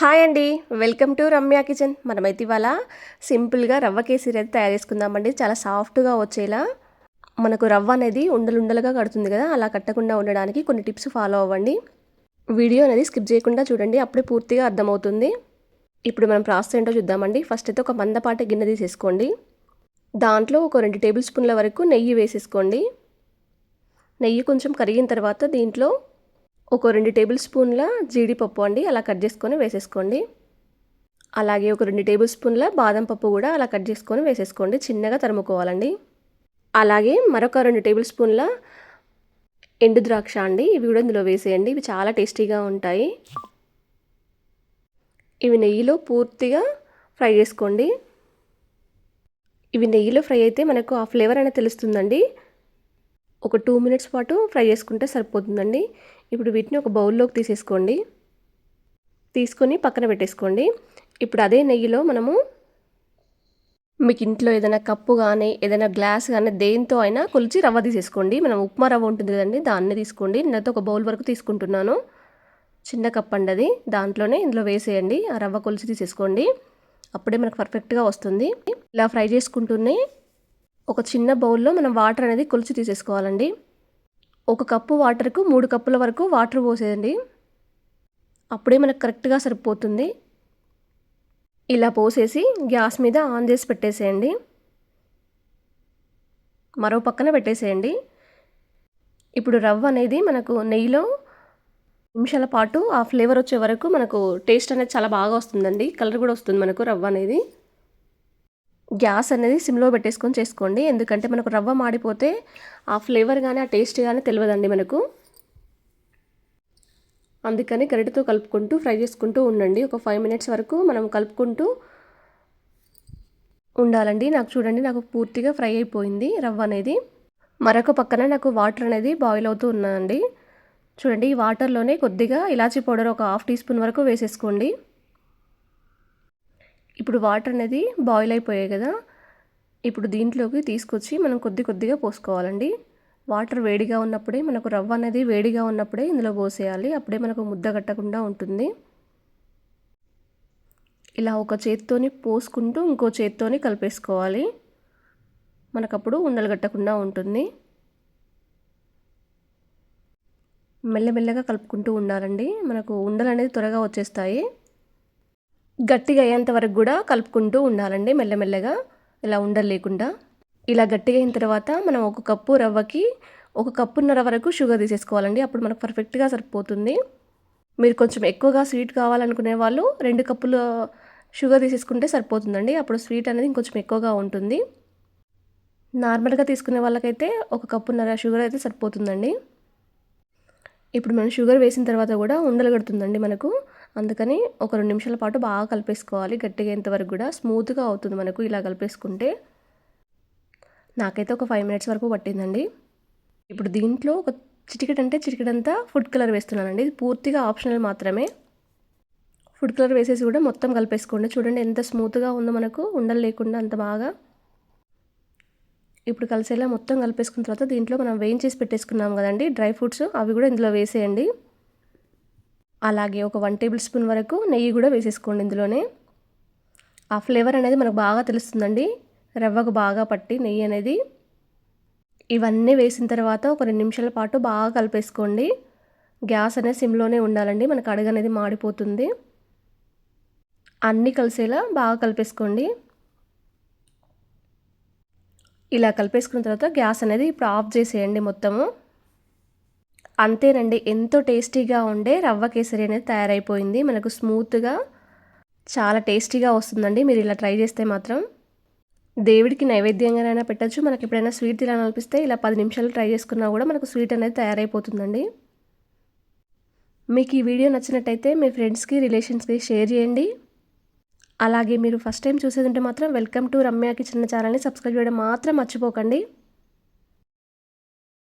Hi అండి. Welcome to Ramya kitchen. మనమైతే ఇవాళ సింపుల్గా రవ్వ కేసరి అయితే తయారు చేసుకుందామండి. చాలా సాఫ్ట్గా వచ్చేలా. మనకు రవ్వ అనేది ఉండలుండలుగా కడుతుంది కదా అలా కట్టకుండా ఉండడానికి కొన్ని టిప్స్ ఫాలో అవ్వండి. వీడియో అనేది స్కిప్ చేయకుండా చూడండి అప్పుడే పూర్తిగా అర్థమవుతుంది. ఇప్పుడు మనం ప్రాసెస్ ఏంటో చూద్దామండి. ఫస్ట్ అయితే ఒక మందపాటి గిన్నె తీసేసుకోండి. దాంట్లో ఒక రెండు టేబుల్ స్పూన్ల వరకు నెయ్యి వేసేసుకోండి. నెయ్యి కొంచెం కరిగిన తర్వాత దీంట్లో ఒక రెండు టేబుల్ స్పూన్ల జీడిపప్పు అండి అలా కట్ చేసుకొని వేసేసుకోండి. అలాగే ఒక రెండు టేబుల్ స్పూన్ల బాదం పప్పు కూడా అలా కట్ చేసుకొని వేసేసుకోండి చిన్నగా తరుముకోవాలండి. అలాగే మరొక రెండు టేబుల్ స్పూన్ల ఎండు ద్రాక్ష అండి ఇవి కూడా ఇందులో వేసేయండి ఇవి చాలా టేస్టీగా ఉంటాయి. ఇవి నెయ్యిలో పూర్తిగా ఫ్రై చేసుకోండి. ఇవి నెయ్యిలో ఫ్రై అయితే మనకు ఆ ఫ్లేవర్ అనేది తెలుస్తుందండి. ఒక టూ మినిట్స్ పాటు ఫ్రై చేసుకుంటే సరిపోతుందండి. ఇప్పుడు వీటిని ఒక బౌల్లోకి తీసేసుకోండి. తీసుకొని పక్కన పెట్టేసుకోండి. ఇప్పుడు అదే నెయ్యిలో మనము మీకు ఇంట్లో ఏదైనా కప్పు కానీ ఏదైనా గ్లాస్ కానీ దేంతో అయినా కొలిచి రవ్వ తీసేసుకోండి. మనం ఉప్మా రవ్వ ఉంటుంది కదండి దాన్ని తీసుకోండి. నేనైతే ఒక బౌల్ వరకు తీసుకుంటున్నాను. చిన్న కప్ అండి అది. దాంట్లోనే ఇందులో వేసేయండి. ఆ రవ్వ కొలిచి తీసేసుకోండి. అప్పుడే మనకు పర్ఫెక్ట్గా వస్తుంది. ఇలా ఫ్రై చేసుకుంటూనే ఒక చిన్న బౌల్లో మనం వాటర్ అనేది కొలిచి తీసేసుకోవాలండి. ఒక కప్పు వాటర్కు మూడు కప్పుల వరకు వాటర్ పోసేయండి. అప్పుడే మనకు కరెక్ట్గా సరిపోతుంది. ఇలా పోసేసి గ్యాస్ మీద ఆన్ చేసి పెట్టేసేయండి. మరో పక్కన పెట్టేసేయండి. ఇప్పుడు రవ్వ అనేది మనకు నెయ్యిలో నిమిషాల పాటు ఆ ఫ్లేవర్ వచ్చే వరకు మనకు టేస్ట్ అనేది చాలా బాగా వస్తుందండి. కలర్ కూడా వస్తుంది మనకు రవ్వ అనేది. గ్యాస్ అనేది సిమ్లో పెట్టేసుకొని చేసుకోండి. ఎందుకంటే మనకు రవ్వ మాడిపోతే ఆ ఫ్లేవర్ కానీ ఆ టేస్ట్ కానీ తెలియదండి మనకు. అందుకని గరిటతో కలుపుకుంటూ ఫ్రై చేసుకుంటూ ఉండండి. ఒక ఫైవ్ మినిట్స్ వరకు మనం కలుపుకుంటూ ఉండాలండి. నాకు చూడండి నాకు పూర్తిగా ఫ్రై అయిపోయింది రవ్వ అనేది. మరొక పక్కన నాకు వాటర్ అనేది బాయిల్ అవుతూ ఉన్నదండి చూడండి ఈ వాటర్లోనే కొద్దిగా ఇలాచీ పౌడర్ ఒక హాఫ్ టీ స్పూన్ వరకు వేసేసుకోండి. ఇప్పుడు వాటర్ అనేది బాయిల్ అయిపోయాయి కదా. ఇప్పుడు దీంట్లోకి తీసుకొచ్చి మనం కొద్ది కొద్దిగా పోసుకోవాలండి. వాటర్ వేడిగా ఉన్నప్పుడే మనకు రవ్వ అనేది వేడిగా ఉన్నప్పుడే ఇందులో పోసేయాలి. అప్పుడే మనకు ముద్ద కట్టకుండా ఉంటుంది. ఇలా ఒక చేత్తోని పోసుకుంటూ ఇంకో చేత్తోని కలిపేసుకోవాలి. మనకప్పుడు ఉండలు కట్టకుండా ఉంటుంది. మెల్లమెల్లగా కలుపుకుంటూ ఉండాలండి. మనకు ఉండలు అనేది త్వరగా వచ్చేస్తాయి. గట్టిగా అయ్యేంత వరకు కూడా కలుపుకుంటూ ఉండాలండి మెల్లమెల్లగా. ఇలా ఉండలు లేకుండా ఇలా గట్టిగా అయిన తర్వాత మనం ఒక కప్పు రవ్వకి ఒక కప్పున్నర వరకు షుగర్ తీసేసుకోవాలండి. అప్పుడు మనకు పర్ఫెక్ట్గా సరిపోతుంది. మీరు కొంచెం ఎక్కువగా స్వీట్ కావాలనుకునే వాళ్ళు రెండు కప్పులు షుగర్ తీసేసుకుంటే సరిపోతుందండి. అప్పుడు స్వీట్ అనేది ఇంకొంచెం ఎక్కువగా ఉంటుంది. నార్మల్గా తీసుకునే వాళ్ళకైతే ఒక కప్పున్నర షుగర్ అయితే సరిపోతుందండి. ఇప్పుడు మనం షుగర్ వేసిన తర్వాత కూడా ఉండలు కడుతుందండి మనకు. అందుకని ఒక రెండు నిమిషాల పాటు బాగా కలిపేసుకోవాలి. గట్టిగా ఎంతవరకు కూడా స్మూత్గా అవుతుంది మనకు ఇలా కలిపేసుకుంటే. నాకైతే ఒక ఫైవ్ మినిట్స్ వరకు పట్టిందండి. ఇప్పుడు దీంట్లో ఒక చిటికెట్ అంటే చిటికెడంతా ఫుడ్ కలర్ వేస్తున్నానండి. ఇది పూర్తిగా ఆప్షనల్ మాత్రమే. ఫుడ్ కలర్ వేసేసి కూడా మొత్తం కలిపేసుకోండి. చూడండి ఎంత స్మూత్గా ఉందో మనకు. ఉండలు లేకుండా అంత బాగా. ఇప్పుడు కలిసేలా మొత్తం కలిపేసుకున్న తర్వాత దీంట్లో మనం వేయించేసి పెట్టేసుకున్నాం కదండి. డ్రై ఫ్రూట్స్ అవి కూడా ఇందులో వేసేయండి. అలాగే ఒక వన్ టేబుల్ స్పూన్ వరకు నెయ్యి కూడా వేసేసుకోండి ఇందులోనే. ఆ ఫ్లేవర్ అనేది మనకు బాగా తెలుస్తుందండి. రవ్వకు బాగా పట్టి నెయ్యి అనేది. ఇవన్నీ వేసిన తర్వాత ఒక రెండు నిమిషాల పాటు బాగా కలిపేసుకోండి. గ్యాస్ అనేది సిమ్లోనే ఉండాలండి. మనకు అడుగు అనేది మాడిపోతుంది. అన్నీ కలిసేలా బాగా కలిపేసుకోండి. ఇలా కలిపేసుకున్న తర్వాత గ్యాస్ అనేది ఇప్పుడు ఆఫ్ చేసేయండి మొత్తము. అంతేనండి ఎంతో టేస్టీగా ఉండే రవ్వ కేసరి అనేది తయారైపోయింది. మనకు స్మూత్గా చాలా టేస్టీగా వస్తుందండి. మీరు ఇలా ట్రై చేస్తే మాత్రం దేవుడికి నైవేద్యంగానైనా పెట్టచ్చు. మనకి ఎప్పుడైనా స్వీట్ తినాలనిపిస్తే ఇలా పది నిమిషాలు ట్రై చేసుకున్నా కూడా మనకు స్వీట్ అనేది తయారైపోతుందండి. మీకు ఈ వీడియో నచ్చినట్టయితే మీ ఫ్రెండ్స్కి రిలేషన్స్కి షేర్ చేయండి. అలాగే మీరు ఫస్ట్ టైం చూసేది ఉంటే మాత్రం వెల్కమ్ టు రమ్య కిచెన్ ఛానల్ని సబ్స్క్రైబ్ చేయడం మాత్రం మర్చిపోకండి.